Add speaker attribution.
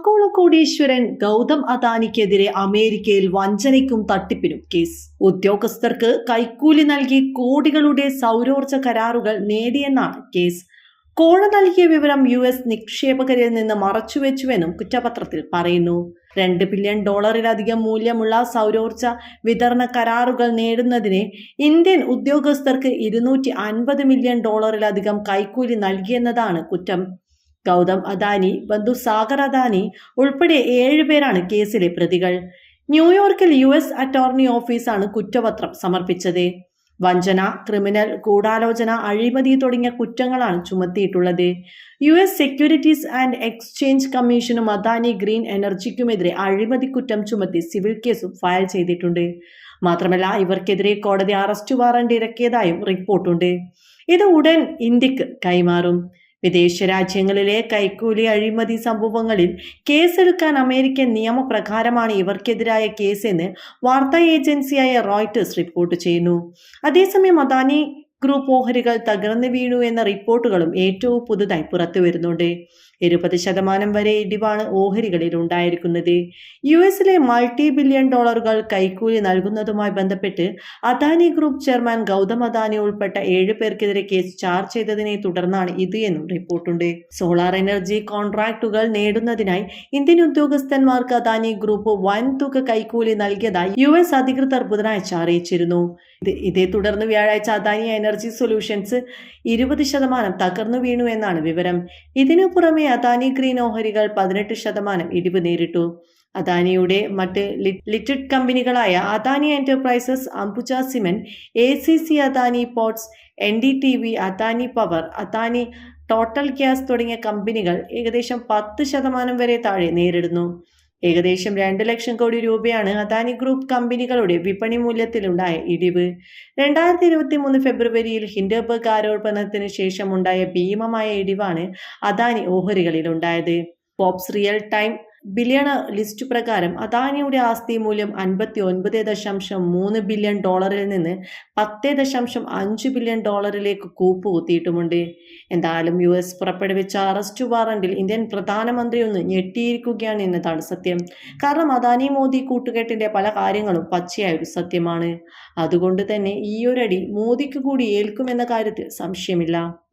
Speaker 1: ആഗോള കോടീശ്വരൻ ഗൗതം അദാനിക്കെതിരെ അമേരിക്കയിൽ വഞ്ചനയ്ക്കും തട്ടിപ്പിനും കേസ്. ഉദ്യോഗസ്ഥർക്ക് കൈക്കൂലി നൽകി കോടികളുടെ സൗരോർജ കരാറുകൾ നേടിയെന്നാണ് കേസ്. കോഴ നൽകിയ വിവരം യു എസ് നിക്ഷേപകരിൽ നിന്ന് മറച്ചുവെച്ചുവെന്നും കുറ്റപത്രത്തിൽ പറയുന്നു. രണ്ട് ബില്യൺ ഡോളറിലധികം മൂല്യമുള്ള സൗരോർജ വിതരണ കരാറുകൾ നേടുന്നതിന് ഇന്ത്യൻ ഉദ്യോഗസ്ഥർക്ക് ഇരുന്നൂറ്റി അൻപത് മില്യൺ ഡോളറിലധികം കൈക്കൂലി നൽകിയെന്നതാണ് കുറ്റം. ഗൗതം അദാനി ബന്ധു സാഗർ അദാനി ഉൾപ്പെടെ ഏഴുപേരാണ് കേസിലെ പ്രതികൾ. ന്യൂയോർക്കിൽ യു എസ് അറ്റോർണി ഓഫീസാണ് കുറ്റപത്രം സമർപ്പിച്ചത്. വഞ്ചന ക്രിമിനൽ ഗൂഢാലോചന അഴിമതി തുടങ്ങിയ കുറ്റങ്ങളാണ് ചുമത്തിയിട്ടുള്ളത്. U S securities and exchange കമ്മീഷനും അദാനി ഗ്രീൻ എനർജിക്കുമെതിരെ അഴിമതി കുറ്റം ചുമത്തി സിവിൽ കേസും ഫയൽ ചെയ്തിട്ടുണ്ട്. മാത്രമല്ല ഇവർക്കെതിരെ കോടതി അറസ്റ്റ് വാറണ്ട് ഇറക്കിയതായും റിപ്പോർട്ടുണ്ട്. ഇത് ഉടൻ ഇന്ത്യയ്ക്ക് കൈമാറും. വിദേശ രാജ്യങ്ങളിലെ കൈക്കൂലി അഴിമതി സംഭവങ്ങളിൽ കേസെടുക്കാൻ അമേരിക്കൻ നിയമപ്രകാരമാണ് ഇവർക്കെതിരായ കേസെന്ന് വാർത്താ ഏജൻസിയായ റോയിട്ടേഴ്സ് റിപ്പോർട്ട് ചെയ്യുന്നു. അതേസമയം അദാനി ഗ്രൂപ്പ് ഓഹരികൾ തകർന്നു വീണു എന്ന റിപ്പോർട്ടുകളും ഏറ്റവും പുതുതായി പുറത്തു വരുന്നുണ്ട്. ഇരുപത് ശതമാനം വരെ ഇടിവാണ് ഓഹരികളിൽ ഉണ്ടായിരിക്കുന്നത്. യു എസിലെ മൾട്ടി ബില്യൺ ഡോളറുകൾ കൈക്കൂലി നൽകുന്നതുമായി ബന്ധപ്പെട്ട് അദാനി ഗ്രൂപ്പ് ചെയർമാൻ ഗൗതം അദാനി ഉൾപ്പെട്ട ഏഴ് പേർക്കെതിരെ കേസ് ചാർജ് ചെയ്തതിനെ തുടർന്നാണ് ഇത് എന്നും റിപ്പോർട്ടുണ്ട്. സോളാർ എനർജി കോൺട്രാക്ടുകൾ നേടുന്നതിനായി ഇന്ത്യൻ ഉദ്യോഗസ്ഥന്മാർക്ക് അദാനി ഗ്രൂപ്പ് വൻ തുക കൈക്കൂലി നൽകിയതായി യു എസ് അധികൃതർ ബുധനാഴ്ച അറിയിച്ചിരുന്നു. ഇതേ തുടർന്ന് വ്യാഴാഴ്ച അദാനി എനർജി സൊല്യൂഷൻസ് ഇരുപത് ശതമാനം തകർന്നു വീണു എന്നാണ് വിവരം. ഇതിനു പുറമെ അദാനി ഗ്രീൻ ഓഹരികൾ പതിനെട്ട് ശതമാനം ഇടിവ് നേരിട്ടു. അദാനിയുടെ മറ്റ് listed കമ്പനികളായ Adani enterprises Ambuja cement A C C Adani ports N D T V Adani power Adani total gas തുടങ്ങിയ കമ്പനികൾ ഏകദേശം പത്ത് ശതമാനം വരെ താഴെ നേരിടുന്നു. ഏകദേശം രണ്ട് ലക്ഷം കോടി രൂപയാണ് അദാനി ഗ്രൂപ്പ് കമ്പനികളുടെ വിപണി മൂല്യത്തിലുണ്ടായ ഇടിവ്. രണ്ടായിരത്തി ഇരുപത്തി മൂന്ന് ഫെബ്രുവരിയിൽ ഹിൻഡർബർഗ് ആരോപണത്തിന് ശേഷമുണ്ടായ ഭീമമായ ഇടിവാണ് Adani ഓഹരികളിലുണ്ടായത്. Forbes real time billionaire list പ്രകാരം അദാനിയുടെ ആസ്തി മൂല്യം അൻപത്തി ഒൻപത് ദശാംശം മൂന്ന് ബില്യൺ ഡോളറിൽ നിന്ന് പത്ത് ദശാംശം അഞ്ച് ബില്യൺ ഡോളറിലേക്ക് കൂപ്പുകുത്തിയിട്ടുമുണ്ട്. എന്തായാലും യു എസ് പുറപ്പെടുവിച്ച അറസ്റ്റ് വാറണ്ടിൽ ഇന്ത്യൻ പ്രധാനമന്ത്രി ഒന്ന് ഞെട്ടിയിരിക്കുകയാണ് എന്നതാണ് സത്യം. കാരണം അദാനി മോദി കൂട്ടുകെട്ടിന്റെ പല കാര്യങ്ങളും പച്ചയായ ഒരു സത്യമാണ്. അതുകൊണ്ട് തന്നെ ഈ ഒരടി മോദിക്ക് കൂടി ഏൽക്കുമെന്ന കാര്യത്തിൽ സംശയമില്ല.